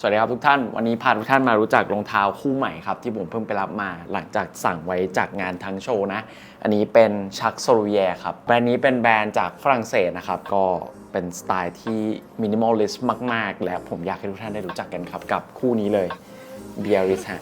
สวัสดีครับทุกท่าน วันนี้พาทุกท่านมารู้จักรองเท้าคู่ใหม่ครับ ที่ผมเพิ่งไปรับมาหลังจากสั่งไว้จากงานทั้งโชว์นะ อันนี้เป็นชักโซลูเยครับ แบรนด์นี้เป็นแบรนด์จากฝรั่งเศสนะครับ ก็เป็นสไตล์ที่มินิมอลลิสต์มาก ๆ และผมอยากให้ทุกท่านได้รู้จักกันครับ กับคู่นี้เลยเบียริสฮะ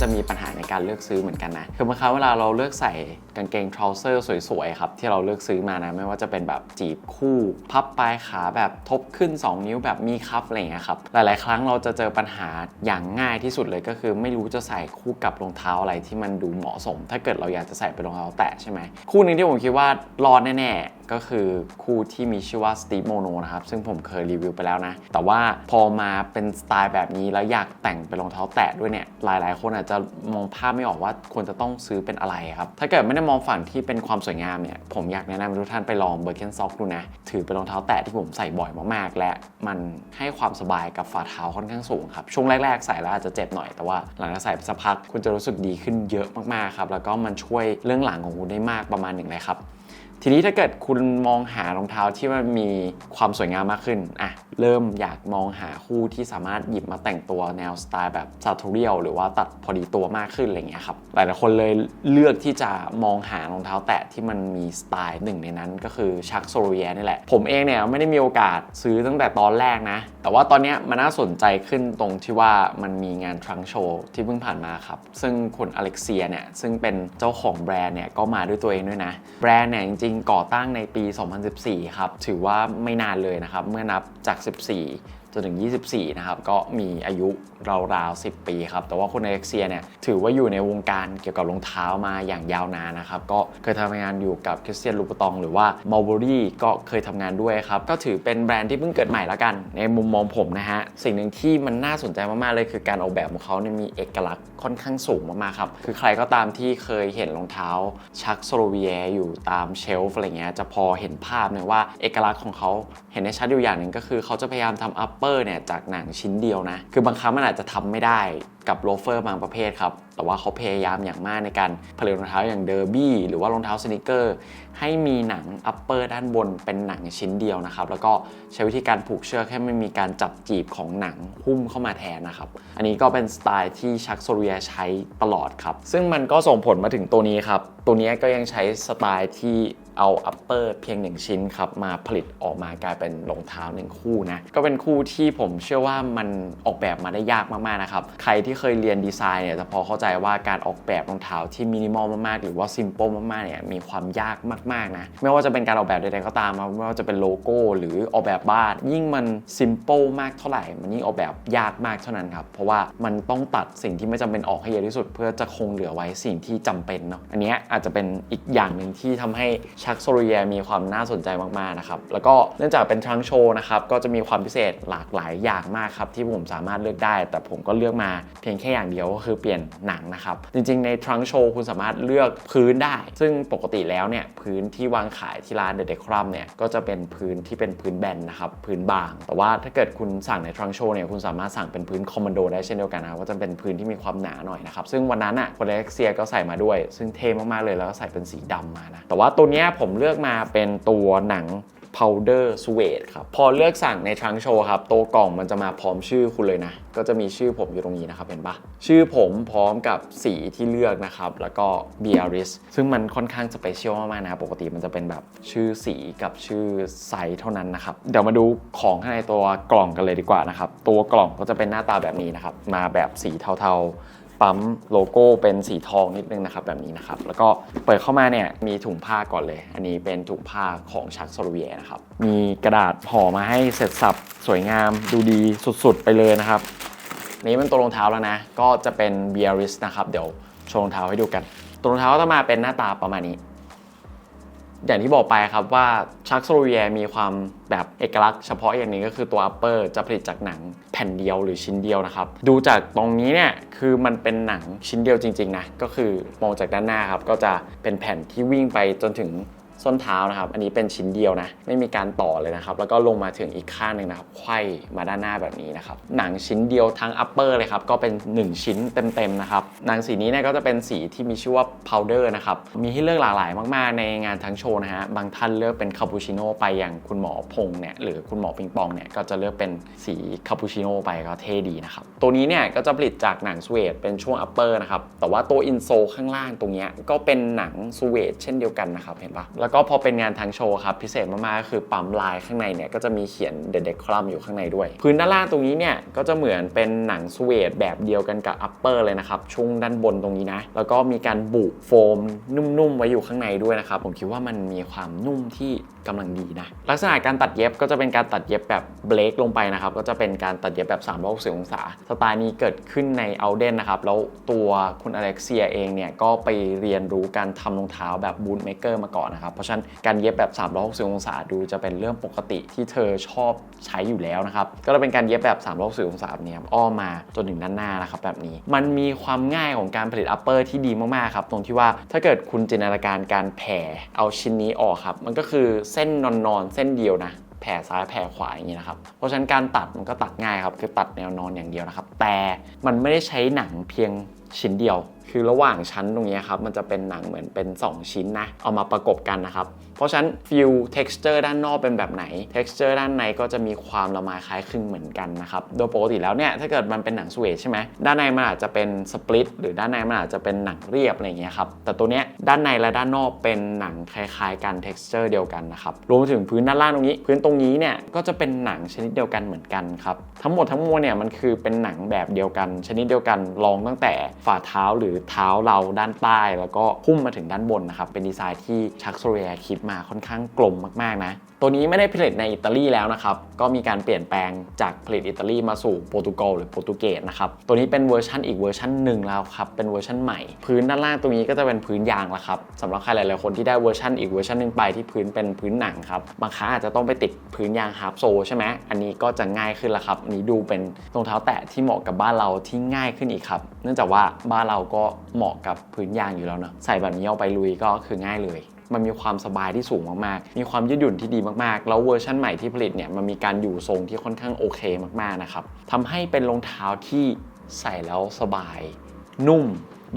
จะมีปัญหาในการเลือกซื้อเหมือนกันนะคือบางครั้งเวลาเราเลือกใส่กางเกงทราวเซอร์สวยๆครับที่เราเลือกซื้อมานะไม่ว่าจะเป็นแบบจีบคู่ พับปลายขาแบบทบขึ้น 2 นิ้วแบบมีคัฟอะไรอย่างเงี้ยครับหลายๆ ครั้งเราจะเจอปัญหาอย่างง่ายที่สุดเลยก็คือ ไม่รู้จะใส่คู่กับรองเท้าอะไรที่มันดูเหมาะสม ถ้าเกิดเราอยากจะใส่เป็นรองเท้าแตะใช่ไหมคู่หนึงที่ผมคิดว่ารอดแน่ๆก็คือคู่ที่มีชื่อว่า Steve Mono นะครับ ซึ่งผมเคยรีวิวไปแล้วนะ แต่ว่าพอมาเป็นสไตล์แบบนี้ แล้วอยากแต่งเป็นรองเท้าแตะด้วยเนี่ย หลายๆ คนอาจจะมองภาพไม่ออกว่าควรจะต้องซื้อเป็นอะไรครับ ถ้าเกิดไม่ได้มองฝั่งที่เป็นความสวยงามเนี่ย ผมอยากแนะนำทุกท่านไปลองเบอร์เกนซ็อกดูนะ ถือเป็นรองเท้าแตะที่ผมใส่บ่อยมากๆ และมันให้ความสบายกับฝ่าเท้าค่อนข้างสูงครับ ช่วงแรกๆ ใส่แล้วอาจจะเจ็บหน่อย แต่ว่าหลังจากใส่สักพักคุณจะรู้สึกดีขึ้นเยอะมากๆ ครับ แล้วก็มันช่วยเรื่องหลังของคุณได้มากประมาณหนึ่งเลยครับ ทีนี้ถ้าเกิดคุณมองหารองเท้าที่มันมีความสวยงามมากขึ้นอะเริ่มอยากมองหาคู่ที่สามารถหยิบมาแต่งตัวแนวสไตล์แบบซา t ูเรียลหรือว่าตัดพอดีตัวมากขึ้นอะไรเงี้ยครับหลายๆคนเลยเลือกที่จะมองหารองเท้าแตะที่มันมีสไตล์หนึ่งในนั้นก็คือชักโซโลเวียนี่แหละ ผมเองเนี่ยไม่ได้มีโอกาสซื้อตั้งแต่ตอนแรกนะ แต่ว่าตอนนี้มันน่าสนใจขึ้นตรงที่ว่ามันมีงานทรังโชว์ที่เพิ่งผ่านมาครับซึ่งคุณอเล็กเซียเนี่ยซึ่งเป็นเจ้าของแบรนด์เนี่ยก็มาด้วยตัวเองด้วยนะแบรนด์เนี่ยจริงๆก่อตั้งในปี 2014 ครับ ถือว่าไม่นานเลยนะครับ เมื่อนับจาก 14จนถึง 24 นะครับ ก็มีอายุราวๆ 10 ปีครับ แต่ว่าคุณอเล็กเซียเนี่ย ถือว่าอยู่ในวงการเกี่ยวกับรองเท้ามาอย่างยาวนานนะครับ ก็เคยทำงานอยู่กับคริสเตียนลูปตอง หรือว่า m a l b e r y ก็เคยทำงานด้วยครับ ก็ถือเป็นแบรนด์ที่เพิ่งเกิดใหม่แล้วกัน ในมุมมองผมนะฮะ สิ่งหนึ่งที่มันน่าสนใจมากๆเลย คือการออกแบบของเขาเนี่ยมีเอกลักษณ์ค่อนข้างสูงมากๆครับ คือใครก็ตามที่เคยเห็นรองเท้าชักโซโลเวียอยู่ตามเชลฟ์อะไรเงี้ย จะพอเห็นภาพเนี่ยว่าเอกลักษณ์ของเขาเห็นได้ชัดอยู่อย่างหนึ่งก็คือเขาจะพยายามทำอัปเปอร์เนี่ยจากหนังชิ้นเดียวนะ คือบางครั้งมันอาจจะทำไม่ได้กับโลเฟอร์บางประเภทครับ แต่ว่าเขาพยายามอย่างมากในการผลิตรองเท้าอย่างเดอร์บี้หรือว่ารองเท้าสนิเกอร์ให้มีหนังอัปเปอร์ด้านบนเป็นหนังชิ้นเดียวนะครับ แล้วก็ใช้วิธีการผูกเชือกให้ไม่มีการจับจีบของหนังหุ้มเข้ามาแทนนะครับ อันนี้ก็เป็นสไตล์ที่ชักโซเรียใช้ตลอดครับ ซึ่งมันก็ส่งผลมาถึงตัวนี้ครับ ตัวนี้ก็ยังใช้สไตล์ที่เอาอัปเปอร์เพียงหนึ่งชิ้นครับ มาผลิตออกมากลายเป็นรองเท้าหนึ่งคู่นะ ก็เป็นคู่ที่ผมเชื่อว่ามันออกแบบมาได้ยากมากๆนะครับ ใครที่เคยเรียนดีไซน์เนี่ยจะพอเข้าใจว่าการออกแบบรองเท้าที่มินิมอลมากๆ หรือว่าซิม p ป e มากๆเนี่ยมีความยากมากๆนะไม่ว่าจะเป็นการออกแบบใดๆก็ตามไม่ว่าจะเป็นโลโก้ หรือออกแบบบ้านยิ่งมันซิม p ป e มากเท่าไหร่ มันยิ่งออกแบบยากมากเท่านั้นครับเพราะว่ามันต้องตัดสิ่งที่ไม่จำเป็นออกให้เยอะที่สุด เพื่อจะคงเหลือไว้สิ่งที่จำเป็นเนาะอันนี้อาจจะเป็นอีกอย่างหนึ่งที่ทำให้ชักโซโลเยมีความน่าสนใจมากๆนะครับแล้วก็เนื่องจากเป็นทรังโชว์นะครับก็จะมีความพิเศษหลากหลายอย่างมากครับที่ผมสามารถเลือกได้ แต่ผมก็เลือกมาเพียงแค่อย่างเดียวก็คือเปลี่ยนหนังนะครับ จริงๆ ในทรังโชว์คุณสามารถเลือกพื้นได้ ซึ่งปกติแล้วเนี่ยพื้นที่วางขายที่ร้านเด e เดครัมเนี่ยก็จะเป็นพื้นที่เป็นพื้นแบนนะครับพื้นบาง แต่ว่าถ้าเกิดคุณสั่งในทรังโชว์เนี่ยคุณสามารถสั่งเป็นพื้นคอมมานโดได้เช่นเดียวกันนะก็จะเป็นพื้นที่มีความหนาหน่อยนะครับซึ่งวันนั้นอะคนเล็กเซียก็ใส่มาด้วย ซึ่งเท่มากๆเลยแล้วก็ใส่เป็นสีดำมานะแต่ว่าตัวเนี้ยผมเลือกมาเป็นตัวหนัง powder suede ครับ พอเลือกสั่งในทรังโชว์ครับ โตกล่องมันจะมาพร้อมชื่อคุณเลยนะ ก็จะมีชื่อผมอยู่ตรงนี้นะครับ เห็นปะชื่อผมพร้อมกับสีที่เลือกนะครับ แล้วก็ b i a r i s ซึ่งมันค่อนข้างสเปเชียลมากๆนะ ปกติมันจะเป็นแบบชื่อสีกับชื่อไซส์เท่านั้นนะครับ เดี๋ยวมาดูของข้างในตัวกล่องกันเลยดีกว่านะครับ ตัวกล่องก็จะเป็นหน้าตาแบบนี้นะครับ มาแบบสีเทาๆ ปั๊มโลโก้เป็นสีทองนิดนึงนะครับแบบนี้นะครับ แล้วก็เปิดเข้ามาเนี่ยมีถุงผ้าก่อนเลย อันนี้เป็นถุงผ้าของชักโซลเวียนะครับ มีกระดาษห่อมาให้เสร็จสับสวยงามดูดีสุดๆไปเลยนะครับ นี้เป็นตัวรองเท้าแล้วนะ ก็จะเป็นเบียริสนะครับ เดี๋ยวโชว์รองเท้าให้ดูกัน ตัวรองเท้าก็จะมาเป็นหน้าตาประมาณนี้ อย่างที่บอกไปครับว่าชักโซโลเวียมีความแบบเอกลักษณ์เฉพาะอย่างหนี้ก็คือตัวอัปเปอร์จะผลิตจากหนังแผ่นเดียวหรือชิ้นเดียวนะครับ ดูจากตรงนี้เนี่ยคือมันเป็นหนังชิ้นเดียวจริงๆนะก็คือมองจากด้านหน้าครับก็จะเป็นแผ่นที่วิ่งไปจนถึง ส้นเท้านะครับ อันนี้เป็นชิ้นเดียวนะ ไม่มีการต่อเลยนะครับ แล้วก็ลงมาถึงอีกข้างหนึ่งนะครับไขว้มาด้านหน้าแบบนี้นะครับ หนังชิ้นเดียวทั้ง upper เลยครับ ก็เป็น 1 ชิ้นเต็มๆนะครับ หนังสีนี้เนี่ยก็จะเป็นสีที่มีชื่อว่า powder นะครับ มีให้เลือกหลากหลายมากๆ ในงานทั้งโชว์นะฮะ บางท่านเลือกเป็นคาปูชิโน่ไปอย่างคุณหมอพงษ์เนี่ย หรือคุณหมอปิงปองเนี่ย ก็จะเลือกเป็นสีคาปูชิโน่ไปก็เท่ดีนะครับ ตัวนี้เนี่ยก็จะผลิตจากหนังสเวดเป็นช่วง upper นะครับ แต่ว่าตัวอินโซข้างล่างตรงเนี้ยก็เป็นหนังสเวดเช่นเดียวกันนะครับ เห็นปะแล้วก็พอเป็นงานทางโชว์ครับพิเศษมากๆก็คือปั๊มลายข้างในเนี่ยก็จะมีเขียนเด็ดๆคลัมอยู่ข้างในด้วย พื้นด้านล่างตรงนี้เนี่ยก็จะเหมือนเป็นหนังสเวดแบบเดียวกันกับ upper เลยนะครับช่วงด้านบนตรงนี้นะแล้วก็มีการบุโฟมนุ่มๆไว้อยู่ข้างในด้วยนะครับผมคิดว่ามันมีความนุ่มที่กำลังดีนะลักษณะการตัดเย็บก็จะเป็นการตัดเย็บแบบเบรกลงไปนะครับก็จะเป็นการตัดเย็บแบบ360องศาสไตล์นี้เกิดขึ้นในเอาเดนนะครับแล้วตัวคุณอเล็กเซียเองเนี่ยก็ไปเรียนรู้การทำรองเท้าแบบบูทเมเกอร์มาก่อนนะครับราะฉะนั้นการเย็บแบบ 360 องศาดูจะเป็นเรื่องปกติที่เธอชอบใช้อยู่แล้วนะครับ ก็จะเป็นการเย็บแบบ 360 องศาเนี่ยอ้อมมาจนถึงด้านหน้านะครับแบบนี้ มันมีความง่ายของการผลิตอัปเปอร์ที่ดีมากๆครับ ตรงที่ว่าถ้าเกิดคุณจินตนาการการแผ่เอาชิ้นนี้ออกครับ มันก็คือเส้นนอนๆเส้นเดียวนะแผ่ซ้ายแผ่ขวาอย่างนี้นะครับ เพราะฉะนั้นการตัดมันก็ตัดง่ายครับ คือตัดแนวนอนอย่างเดียวนะครับ แต่มันไม่ได้ใช้หนังเพียง ชิ้นเดียว คือระหว่างชั้นตรงนี้ครับมันจะเป็นหนังเหมือนเป็น 2 ชิ้นนะเอามาประกบกันนะครับ เพราะฉะนั้นฟิล texture ด้านนอกเป็นแบบไหน texture ด้านในก็จะมีความละไมคล้ายคลึงเหมือนกันนะครับ โดยปกติแล้วเนี่ยถ้าเกิดมันเป็นหนังสเวทใช่ไหมด้านในมันอาจจะเป็นสปลิตหรือด้านในมันอาจจะเป็นหนังเรียบอะไรเงี้ยครับแต่ตัวเนี้ยด้านในและด้านนอกเป็นหนังคล้ายๆกัน texture เดียวกันนะครับรวมถึงพื้นด้านล่างตรงนี้ พื้นตรงนี้เนี่ยก็จะเป็นหนังชนิดเดียวกันเหมือนกันครับทั้งหมดทั้งมวลเนี่ยมันคือเป็นหนังแบบเดียวกัน ชนิดเดียวกันลองตั้งแต่ฝ่าเท้าหรือเท้าเราด้านใต้ แล้วก็พุ่มมาถึงด้านบนนะครับเป็นดีไซน์ที่ชักโซเรียคิดมาค่อนข้างกลมมากๆนะ ตัวนี้ไม่ได้ผลิตในอิตาลีแล้วนะครับ ก็มีการเปลี่ยนแปลงจากผลิตอิตาลีมาสู่โปรตุเกสหรือโปรตุเกสนะครับ ตัวนี้เป็นเวอร์ชันอีกเวอร์ชันหนึ่งแล้วครับ เป็นเวอร์ชันใหม่ พื้นด้านล่างตรงนี้ก็จะเป็นพื้นยางแล้วครับสำหรับใครหลายๆคนที่ได้เวอร์ชันอีกเวอร์ชันหนึ่งไปที่พื้นเป็นพื้นหนังครับบางครั้งอาจจะต้องไปติดพื้นยางฮาร์ปโซใช่ไหมอันนี้ก็จะง่ายขึ้นแล้วครับนนี้ดูเป็นรองเท้าแตะที่เหมาะกับบ้านเราที่ง่ายขึ้นอีกครับ เนื่องจากว่าบ้านเราก็เหมาะกับพื้นยางอยู่แล้วเนอะใส่แบบนี้เอาไปลุยก็คือง่ายเลย มันมีความสบายที่สูงมากๆ มีความยืดหยุ่นที่ดีมากๆ แล้วเวอร์ชันใหม่ที่ผลิตเนี่ยมันมีการอยู่ทรงที่ค่อนข้างโอเคมากๆนะครับทำให้เป็นรองเท้าที่ใส่แล้วสบาย นุ่ม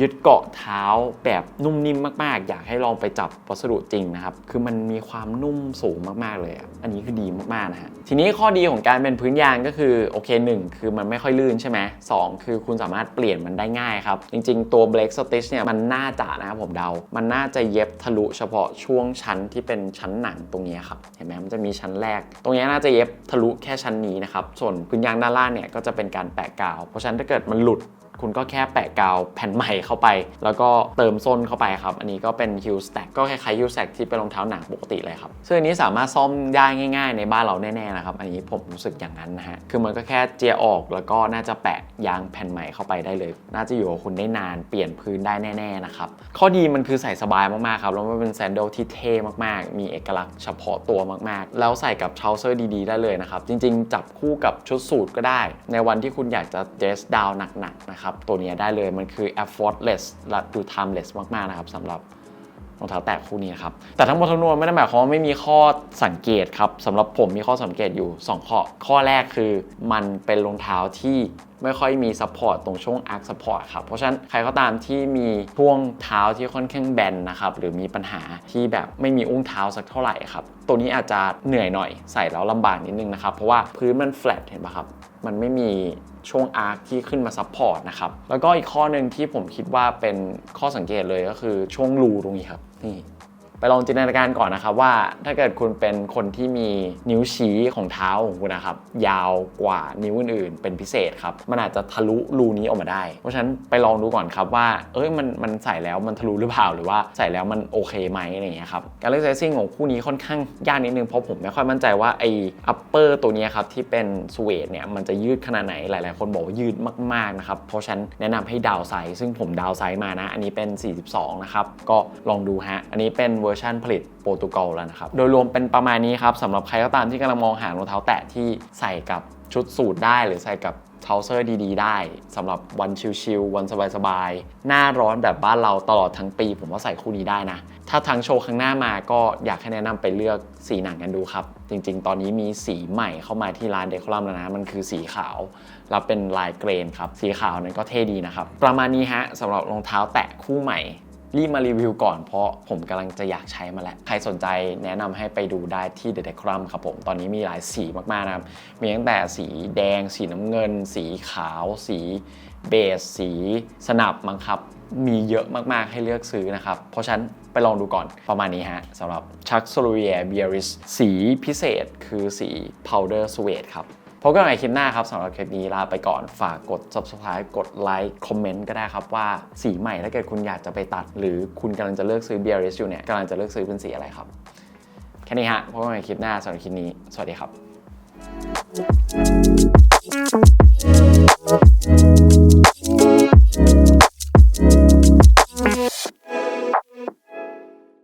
ยึดเกาะเท้าแบบนุ่มนิ่มมากๆ อยากให้ลองไปจับวัสดุจริงนะครับ คือมันมีความนุ่มสูงมากๆเลยอันนี้คือดีมากๆนะฮะ ทีนี้ข้อดีของการเป็นพื้นยางก็คือโอเคหนึ่งคือมันไม่ค่อยลื่นใช่ไหมสองคือคุณสามารถเปลี่ยนมันได้ง่ายครับ จริงๆ ตัว Blake Stitch เนี่ยมันน่าจะนะครับผมเดา มันน่าจะเย็บทะลุเฉพาะช่วงชั้นที่เป็นชั้นหนังตรงนี้ครับ เห็นไหมมันจะมีชั้นแรก ตรงนี้น่าจะเย็บทะลุแค่ชั้นนี้นะครับ ส่วนพื้นยางด้านล่างเนี่ยก็จะเป็นการแปะกาว เพราะฉะนั้นถ้าเกิดมันหลุดคุณก็แค่แปะกาวแผ่นใหม่เข้าไป แล้วก็เติมส้นเข้าไปครับ อันนี้ก็เป็น Heel Stack ก็คล้ายๆ Heel Stack ที่เป็นรองเท้าหนังปกติเลยครับ ซึ่งอันนี้สามารถซ่อมได้ง่าย ๆ ในบ้านเราแน่ๆนะครับ อันนี้ผมรู้สึกอย่างนั้นนะฮะ คือมันก็แค่เจียออกแล้วก็น่าจะแปะยางแผ่นใหม่เข้าไปได้เลย น่าจะอยู่กับคุณได้นานเปลี่ยนพื้นได้แน่ๆนะครับ ข้อดีมันคือใส่สบายมากๆครับแล้วมันเป็นแซนเดที่เท่มากๆ มีเอกลักษณ์เฉพาะตัวมากๆ แล้วใส่กับเทรลเซอร์ดีๆ ได้เลยนะครับ จริง ๆ จับคู่กับชุดสูทก็ได้ ในวันที่คุณอยากจะ dress down หนักๆนะครับตัวนี้ได้เลยมันคือ effortless และดู timeless มากๆนะครับสำหรับรองเท้าแตะคู่นี้ครับ แต่ทั้งหมดทั้งมวลไม่ได้หมายความว่าไม่มีข้อสังเกตครับสำหรับผมมีข้อสังเกตอยู่ 2 ข้อ ข้อแรกคือมันเป็นรองเท้าที่ไม่ค่อยมีซัพพอร์ตตรงช่วงอาร์คซัพพอร์ตครับ เพราะฉะนั้นใครก็ตามที่มีช่วงเท้าที่ค่อนข้างแบนนะครับ หรือมีปัญหาที่แบบไม่มีอุ้งเท้าสักเท่าไหร่ครับ ตัวนี้อาจจะเหนื่อยหน่อยใส่แล้วลำบากนิดนึงนะครับ เพราะว่าพื้นมันแฟลตเห็นปะครับ มันไม่มี ช่วงอาร์คที่ขึ้นมาซัพพอร์ตนะครับ แล้วก็อีกข้อหนึ่งที่ผมคิดว่าเป็นข้อสังเกตเลยก็คือช่วงรูตรงนี้ครับนี่ ไปลองจินตนาการก่อนนะครับว่า ถ้าเกิดคุณเป็นคนที่มีนิ้วชี้ของเท้าของคุณนะครับ ยาวกว่านิ้วอื่นๆ เป็นพิเศษครับมันอาจจะทะลุรูนี้ออกมาได้ เพราะฉะนั้นไปลองดูก่อนครับว่า เอ้ยมันมันใส่แล้วมันทะลุหรือเปล่าหรือว่าใส่แล้วมันโอเคไหมอะไรอย่างเงี้ยครับการเลือกไซซิ่งของคู่นี้ค่อนข้างยากนิดนึงเพราะผมไม่ค่อยมั่นใจว่าไอ้อัปเปอร์ตัวนี้ครับที่เป็นสเวดเนี่ยมันจะยืดขนาดไหนหลาย ๆ คนบอกว่ายืดมากๆนะครับเพราะฉะนันแนะนำให้ดาวไซส์ซึ่งผมดาวไซส์มานะ อันนี้เป็น 42 นะครับก็ลองดูฮะอันนี้เป็นเวอร์ชันผลิตโปรตุเกสแล้วนะครับ โดยรวมเป็นประมาณนี้ครับสำหรับใครก็ตามที่กำลังมองหารองเท้าแตะที่ใส่กับชุดสูทได้หรือใส่กับเทร o เซอร์ดีๆ ได้สำหรับวันชิลๆวันสบายๆ หน้าร้อนแบบบ้านเราตลอดทั้งปี ผมว่าใส่คู่นี้ได้นะ ถ้าทั้งโชว์ข้างหน้ามาก็อยากให้แนะนำไปเลือกสีหนังกันดูครับ จริงๆ ตอนนี้มีสีใหม่เข้ามาที่ร้านเดคอลัมแล้วนะ มันคือสีขาว แล้วเป็นลายเกรนครับ สีขาวนั้นก็เท่ดีนะครับ ประมาณนี้ฮะสำหรับรองเท้าแตะคู่ใหม่ รีบมารีวิวก่อนเพราะผมกำลังจะอยากใช้มาแล้ว ใครสนใจแนะนำให้ไปดูได้ที่ The Decrum ครับผม ตอนนี้มีหลายสีมากๆนะครับ มีตั้งแต่สีแดง สีน้ำเงิน สีขาว สีเบจสีสนับมั้งครับ มีเยอะมากๆให้เลือกซื้อนะครับ เพราะฉะนั้นไปลองดูก่อนประมาณนี้ฮะสำหรับ Chuck s o l i e r Bearis สีพิเศษคือสี Powder Suede ครับ พบกันใหม่คลิปหน้าครับสำหรับคลิปนี้ลาไปก่อนฝากกด subscribe กดไลค์คอมเมนต์ก็ได้ครับว่าสีใหม่ถ้าเกิดคุณอยากจะไปตัด หรือคุณกำลังจะเลือกซื้อ BRS อยู่เนี่ยกำลังจะเลือกซื้อเป็นสีอะไรครับแค่นี้ฮะพบกันใหม่คลิปหน้าสำหรับคลิปนี้ สวัสดีครับ